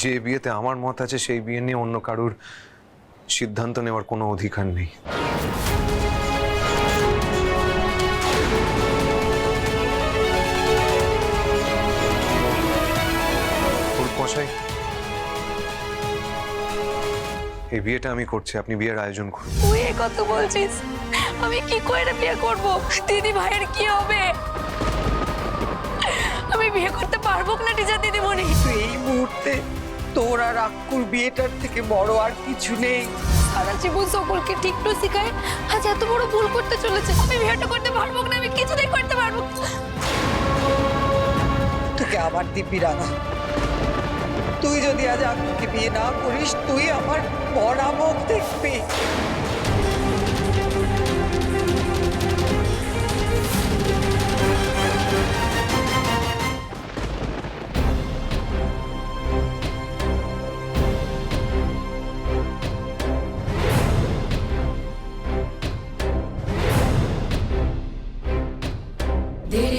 যে বিয়েতে আমার মত আছে সেই বিয়ে নিয়ে অন্য কারুর সিদ্ধান্ত নেওয়ার কোনো অধিকার নেই। এই বিয়েটা আমি করছি আপনি বিয়ের আয়োজন করুন। তুই এ কথা বলছিস? আমি কি করে বিয়ে করব? দিদি ভাইয়ের কি হবে? আমি বিয়ে করতে পারব না টিচার দিদিমণি? তুই এই মুহূর্তে তোর আর আক্কুর বিয়েটার থেকে বড় আর কিছু নেই। সারা জীবন সকলকে ঠিক তো শিখায়। আজ এত বড় ভুল করতে চলেছে। আমি বিয়েটা করতে পারব না? আমি কিছুতেই করতে পারব তোকে আবার দিব্যি রানা তুই যদি আজ আক্কুকে বিয়ে না করিস তুই আমার বরাবর দেখবি।